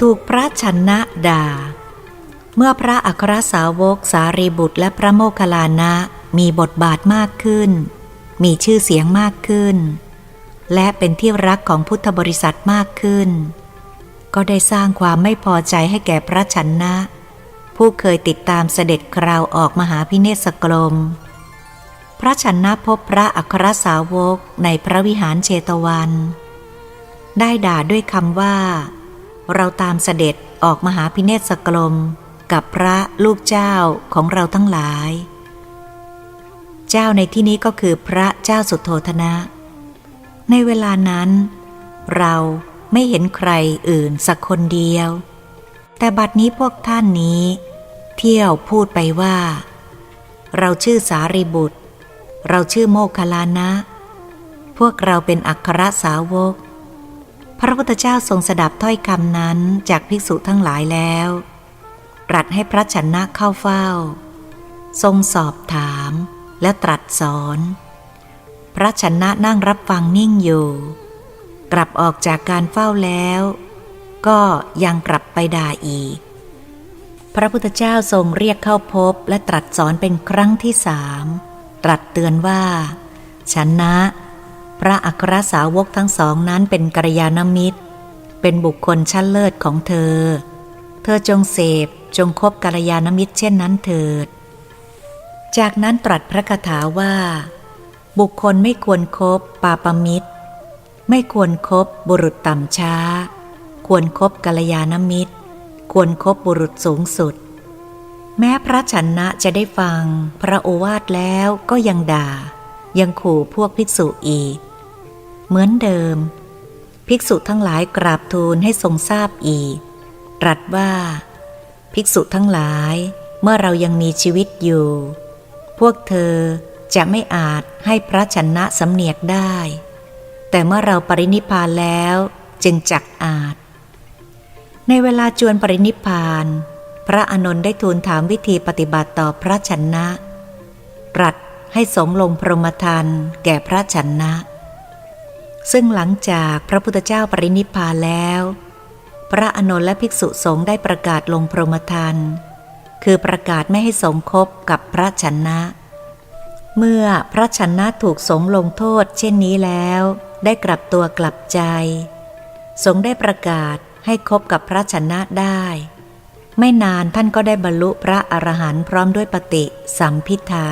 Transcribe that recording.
ถูกพระชนะด่า เมื่อพระอัครสาวกสารีบุตรและพระโมคคัลลานะมีบทบาทมากขึ้น มีชื่อเสียงมากขึ้น และเป็นที่รักของพุทธบริษัทมากขึ้น ก็ได้สร้างความไม่พอใจให้แก่พระชนะ ผู้เคยติดตามเสด็จคราวออกมหาพิเนศกรม พระชนะพบพระอัครสาวกในพระวิหารเชตวัน ได้ด่าด้วยคำว่า เราตามเสด็จออกมหาพิเนศกรมกับพระลูกเจ้าของเราทั้งหลาย เจ้าในที่นี้ก็คือพระเจ้าสุโธธนะ ในเวลานั้น เราไม่เห็นใครอื่นสักคนเดียว แต่บัดนี้พวกท่านนี้ เที่ยวพูดไปว่า เราชื่อสารีบุตร เราชื่อโมคลานะ พวกเราเป็นอัครสาวก พระพุทธเจ้าทรงสดับถ้อยคำนั้นจากภิกษุทั้งหลายแล้วตรัสให้พระชนะเข้าเฝ้า ทรงสอบถามและตรัสสอน พระชนะนั่งรับฟังนิ่งอยู่ กลับออกจากการเฝ้าแล้ว ก็ยังกลับไปด่าอีก พระพุทธเจ้าทรงเรียกเข้าพบและตรัสสอนเป็นครั้งที่สาม ตรัสเตือนว่าชนะ พระอัครสาวกทั้งสองนั้นเป็นกัลยาณมิตร เป็นบุคคลชั้นเลิศของเธอ เธอจงเสพจงคบกัลยาณมิตรเช่นนั้นเถิด จากนั้นตรัสพระคาถาว่า บุคคลไม่ควรครบปาปมิตร ไม่ควรครบบุรุษต่ำช้า ควรครบกัลยาณมิตร ควรครบบุรุษสูงสุด แม้พระชนะจะได้ฟังพระโอวาทแล้วก็ยังด่า ยังขู่พวกภิกษุอีก เหมือนเดิม ภิกษุทั้งหลายกราบทูลให้ทรงทราบอีก ตรัสว่า ภิกษุทั้งหลายเมื่อเรายังมีชีวิตอยู่ พวกเธอจะไม่อาจให้พระชนะสำเนียกได้ แต่เมื่อเราปรินิพพานแล้วจึงจักอาจ ในเวลาจวนปรินิพพาน พระอนนท์ได้ทูลถามวิธีปฏิบัติต่อพระชนะ ตรัสให้สงลงพรหมทานแก่พระชนะ ซึ่งหลังจากพระพุทธเจ้าปรินิพพานแล้ว พระอนนท์และภิกษุสงฆ์ได้ประกาศลงพรหมทานคือประกาศไม่ให้สงคบกับพระชนะ เมื่อพระชนะถูกสงลงโทษ เช่นนี้แล้ว ได้กลับตัวกลับใจ สงได้ประกาศให้คบกับพระชนะได้ ไม่นานท่านก็ได้บรรลุพระอรหันต์พร้อมด้วยปฏิสัมพิทา